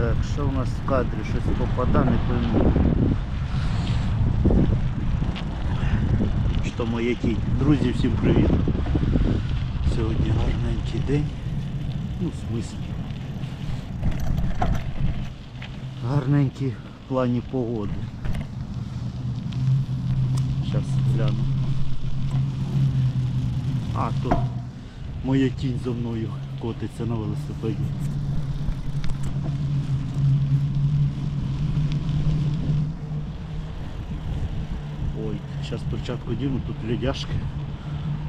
Так, що у нас в кадрі? Щось попада, не пойму. Що тінь. Друзі, всім привіт. Сьогодні гарненький день. Ну, в смислі. Гарненький в плані погоди. Зараз гляну. А, то моя тінь за мною котиться на велосипеді. Ой, зараз перчатку діну, тут лядяшки.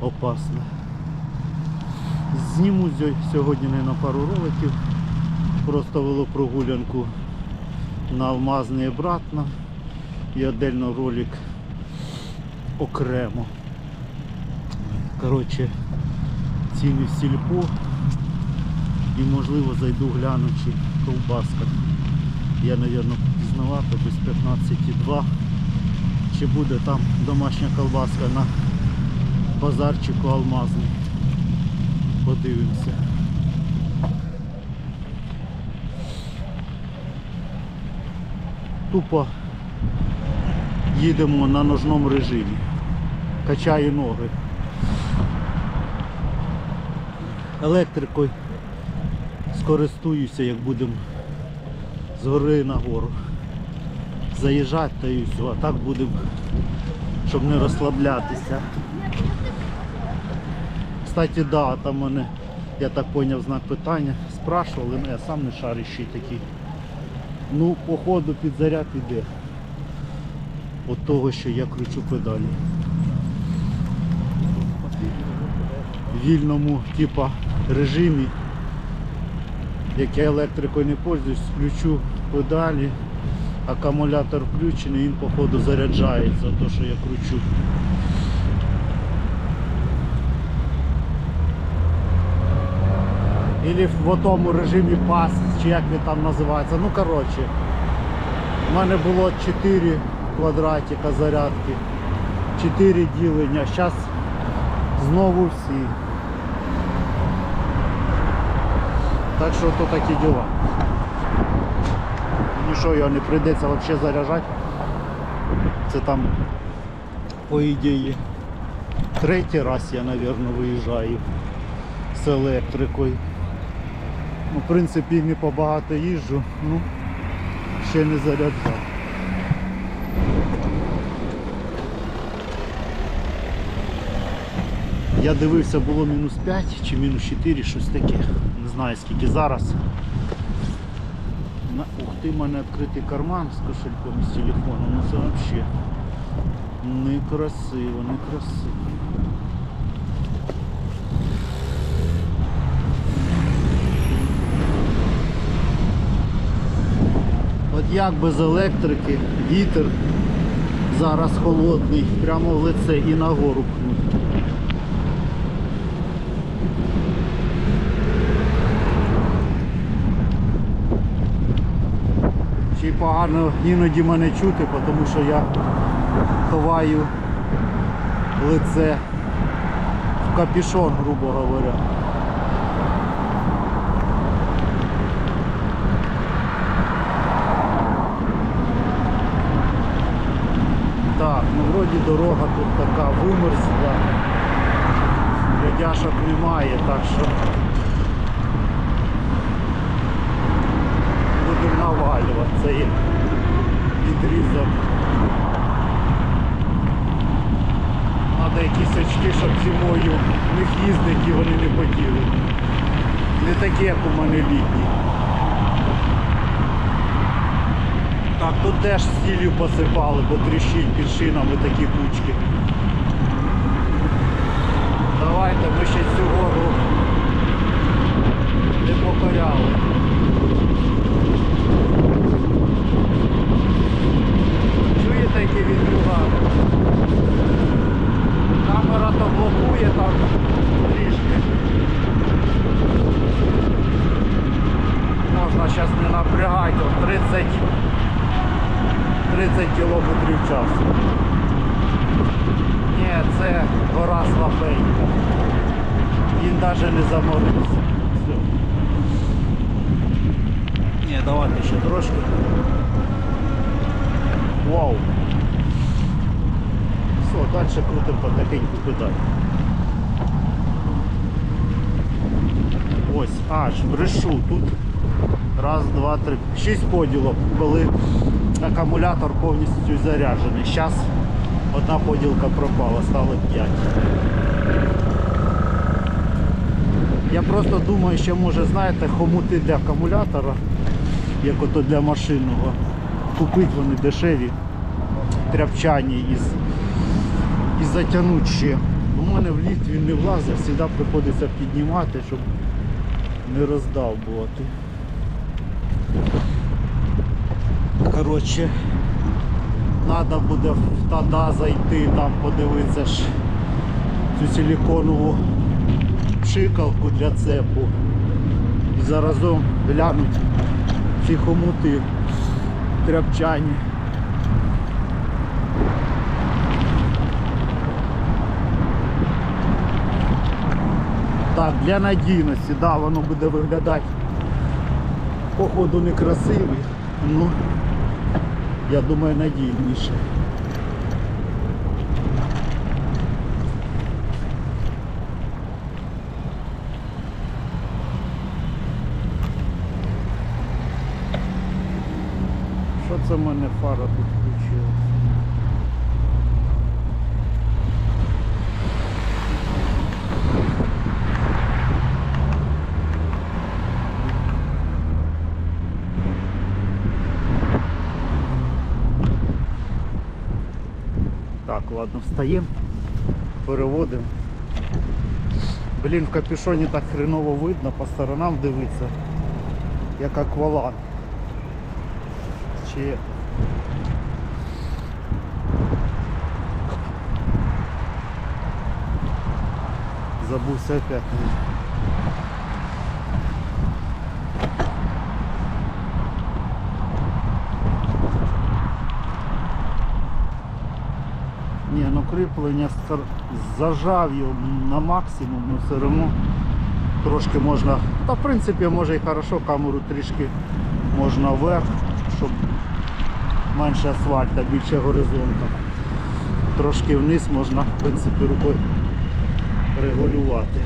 Опасно. Зніму сьогодні не на пару роликів. Просто велопрогулянку на Алмазний і обратно. І отдельно ролик окремо. Коротше, ціни сільпо. І можливо зайду гляну, чи ковбаска. Я, мабуть, пізнавато без 15,2. Чи буде там домашня колбаска на базарчику алмазний. Подивимося. Тупо їдемо на ножному режимі. Качаю ноги. Електрикою скористуюся, як будемо з гори на гору. Заїжджати та і все, а так будемо, щоб не розслаблятися. Кстати, да, там мене, я так зрозумів, знак питання. Спрашували, але я сам не шарящий такий. Ну, походу під заряд іде. От того, що я кручу педалі. Вільному типа режимі, як я електрикою не пользуюсь, включу педалі, акумулятор включений, він походу заряджається, то що я кручу. Или в тому режимі пас, чи як він там називається. Ну коротше, в мене було 4 квадратика зарядки, 4 ділення, зараз знову всі. Так що то такі діла. Нічого його не прийдеться взагалі заряджати. Це там, по ідеї, третій раз я, мабуть, виїжджаю з електрикою. Ну, в принципі, не побагато їжджу, ну, ще не заряджав. Я дивився, було мінус 5 чи мінус 4, щось таке. Не знаю скільки зараз. Ти, в мене відкритий карман з кошельком з телефоном. Ну це взагалі некрасиво, некрасиво. От як без електрики, вітер зараз холодний, прямо в лице і нагору пнуть. Й погано іноді мене чути, тому що я ховаю лице в капюшон, грубо говоря. Так, ну вроді дорога тут така вимерзла. Рядяшок немає, так що будемо навалювати цей відрізок. Треба якісь очки, щоб зимою в них їздить і вони не потіли. Не такі, як у мене літні. Так, тут теж стілів посипали, бо тріщить під шинами такі кучки. Давайте ми ще цю гору не покоряли. Які вітруга? Камера то блокує там трішки. Можна зараз не напрягати, от 30 30 км в час. Ні, це гора слабенька. Він навіть не заморився. Все. Ні, Давайте ще трошки. Вау! Все, далі крутимо потихеньку педаль. Ось, аж брешу тут. Раз, два, три. Шість поділок, коли акумулятор повністю заряджений. Зараз одна поділка пропала, стало 5. Я просто думаю, що може, знаєте, хомути для акумулятора, як ото для машинного. Купити вони дешеві, тряпчані із, і затягнути ще. У мене в ліфт він не влазить, завжди приходиться піднімати, щоб не роздавбувати. Коротше, треба буде в тада зайти, там подивитися ж цю силиконову пшикалку для цепу. І заразом глянуть ці хомути тряпчані. Так, для надійності, да, воно буде виглядати походу некрасивий, ну я думаю надійніше. Що це в мене фара тут включилась? Так, ладно, встаємо, переводимо. Блін, в капюшоні так хреново видно, по сторонам дивиться, як аквалан. Чи забувся опять. Кріплення зажав його на максимум, ну все одно трошки можна. Та в принципі може і хорошо, камеру трішки можна вверх, щоб менше асфальта, більше горизонту. Трошки вниз можна в принципі рукою регулювати.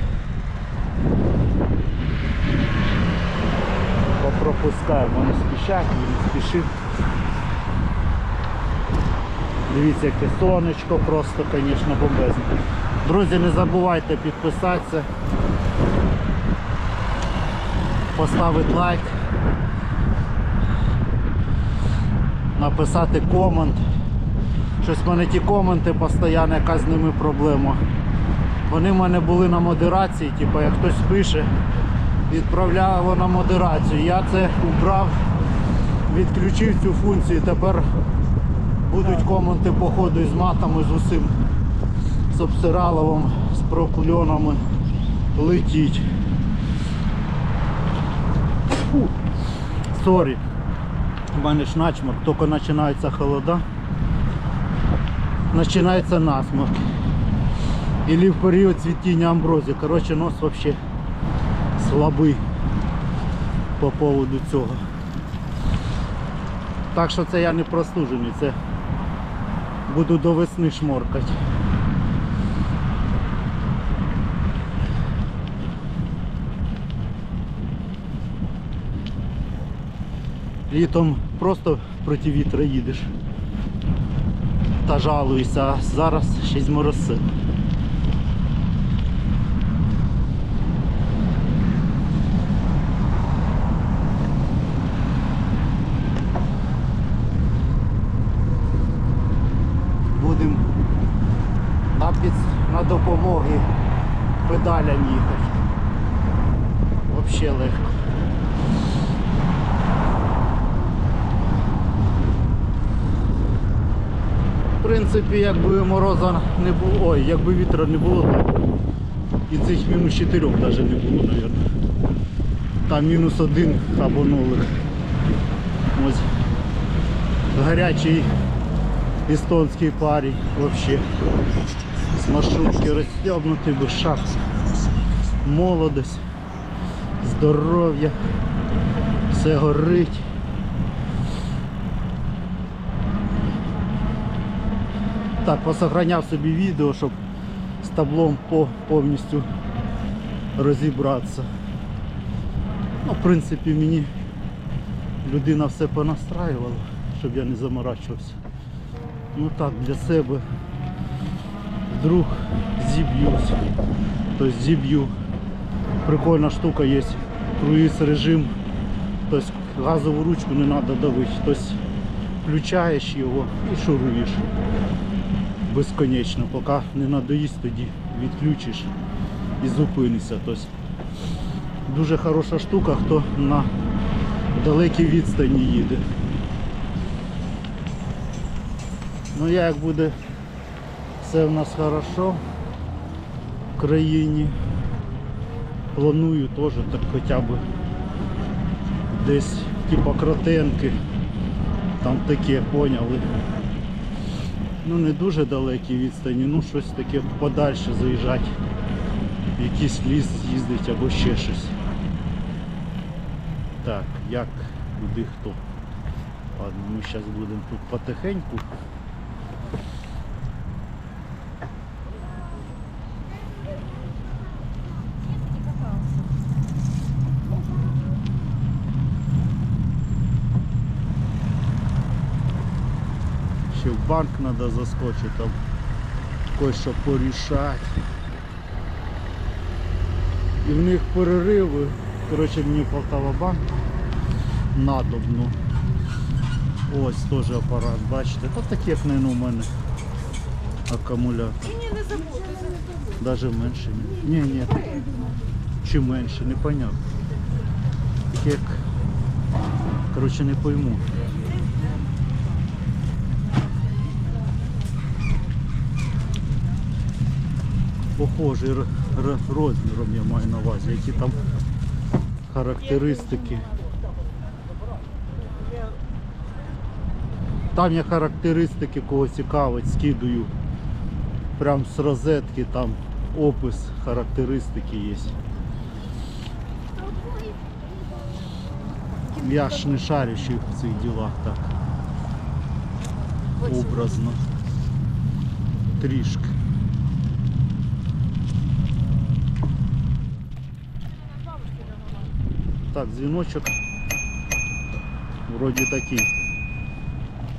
Попропускаємо, не спішать, не спішив. Дивіться, яке сонечко просто, звісно, бомбезне. Друзі, не забувайте підписатися, поставити лайк, написати комент. Щось в мене ті коменти постійно, яка з ними проблема. Вони в мене були на модерації, типу як хтось пише, відправляв його на модерацію. Я це убрав, відключив цю функцію, тепер будуть коменти по ходу із матами, з усім, з обсираловим, з прокльонами летіть. Сорі. У мене ж начмок, тільки починається холода. Починається насморк. Или в період цвітіння амброзії. Коротше, нос вообще слабий по поводу цього. Так що це я не простужений, це буду до весни шморкати. Літом просто проти вітра їдеш та жалуюся, а зараз ще й зморосив. Будемо на, під... на допомоги педалям їхати. Взагалі легко. В принципі, якби мороза не було, ой, якби вітра не було, то і цих мінус 4 навіть не було, мабуть. Там мінус один або нолик. Ось гарячий естонський парій взагалі. З маршрутки розстібнутий, без шах. Молодость, здоров'я, все горить. Так, посохраняв собі відео, щоб з таблом повністю розібратися. Ну, В принципі, мені людина все понастраювала, щоб я не заморачувався. Ну так, для себе вдруг зіб'юсь. Тобто зіб'ю. Прикольна штука є. Круїз режим. Тобто газову ручку не треба давити. Тобто включаєш його і шуруєш безконечно. Поки не надоїсть, тоді відключиш і зупинишся. Тобто дуже хороша штука, хто на далекій відстані їде. Ну я як буде все в нас хорошо в країні. Планую теж так хоча б десь типа кротенки. Там таке поняли. Ну не дуже далекі відстані, ну щось таке подальше заїжджати. Якийсь ліс з'їздить або ще щось. Так, як, куди хто. Ладно, ми зараз будемо тут потихеньку. Банк треба заскочити, там кое-що порішати. І в них перериви. Коротше, мені Полтава банк надобно. Ось теж апарат, бачите, та таке як не у мене акумулятор. Даже менше. Ні, ні. Чи менше, непонятно. Таке як. Коротше, не пойму. Похожий розміром я маю на увазі, які там характеристики. Там я характеристики кого цікавить, скидую прям з розетки, там опис, характеристики є. Я ж не шарящий в цих ділах так. Образно. Трішки. Так, дзвіночок вроді такий.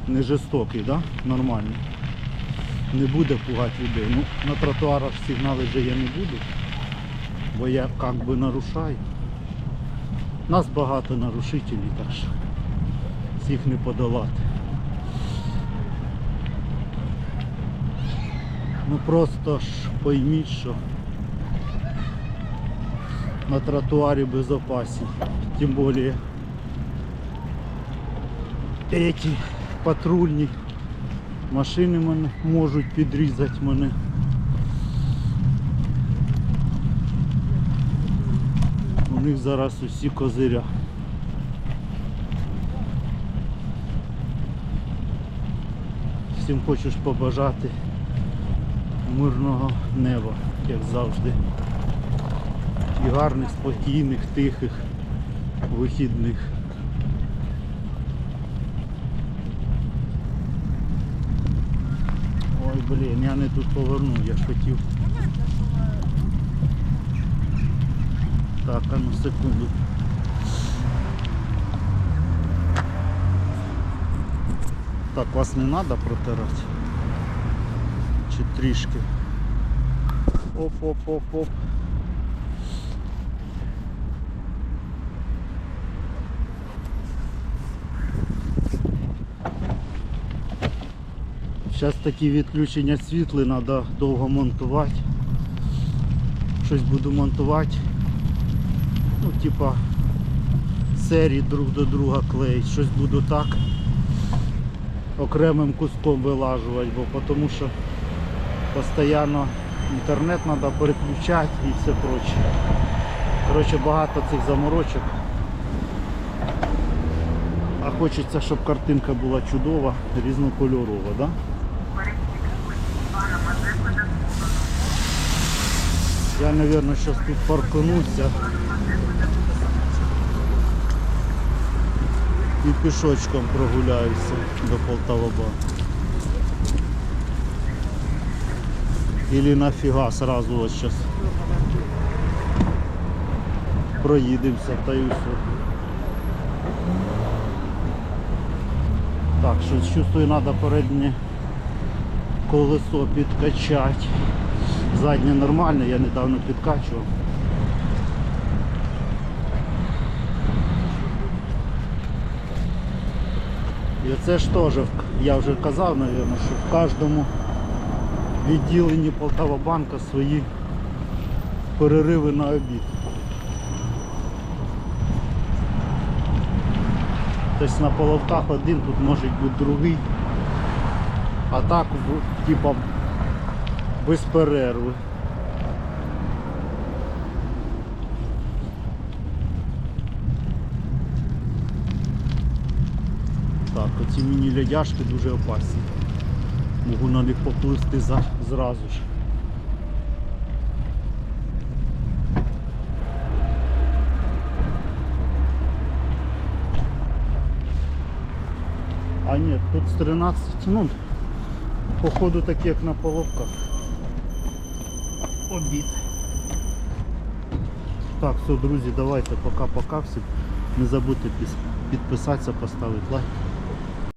Не жорстокий, да? Нормальний. Не буде пугати людей. Ну, на тротуарах сигнали вже я не буду, бо я як би нарушаю. Нас багато нарушителів, так що всіх не подолати. Ну просто ж пойміть, що на тротуарі безопасней. Тим більше эти патрульні машини мене можуть підрізати мене. У них зараз усі козиря. Всім хочеш побажати мирного неба, як завжди. І гарних, спокійних, тихих вихідних. Ой, блін, я не тут поверну, я ж хотів. Так, а ну секунду. Так, вас не треба протирати? Чи трішки? Оп-оп-оп-оп. Зараз такі відключення світла треба довго монтувати. Щось буду монтувати. Ну, типа серії друг до друга клеїть. Щось буду так окремим куском вилажувати, бо тому що постійно інтернет треба переключати і все проче. Коротше, багато цих заморочок. А хочеться, щоб картинка була чудова, різнокольорова, да? Я, мабуть, зараз тут паркануся і пішочком прогуляюся до Полтава-Банку. Или нафіга сразу ось сейчас проїдемося та все. Так, що чувствую, треба переднє колесо підкачати. Заднє нормально, я недавно підкачував. І це ж теж, я вже казав, мабуть, що в кожному відділенні Полтава банка свої перериви на обід. Тобто на половках один, тут може бути другий. А так, типа, без перерви. Так, оці міні-лядяшки дуже опасні. Можу на них поплисти за, зразу ж. А ні, тут з 13, ну, походу так як на половках. Обід. Так, все, друзі, давайте пока-пока всім. Не забудьте підписатися, поставити лайк.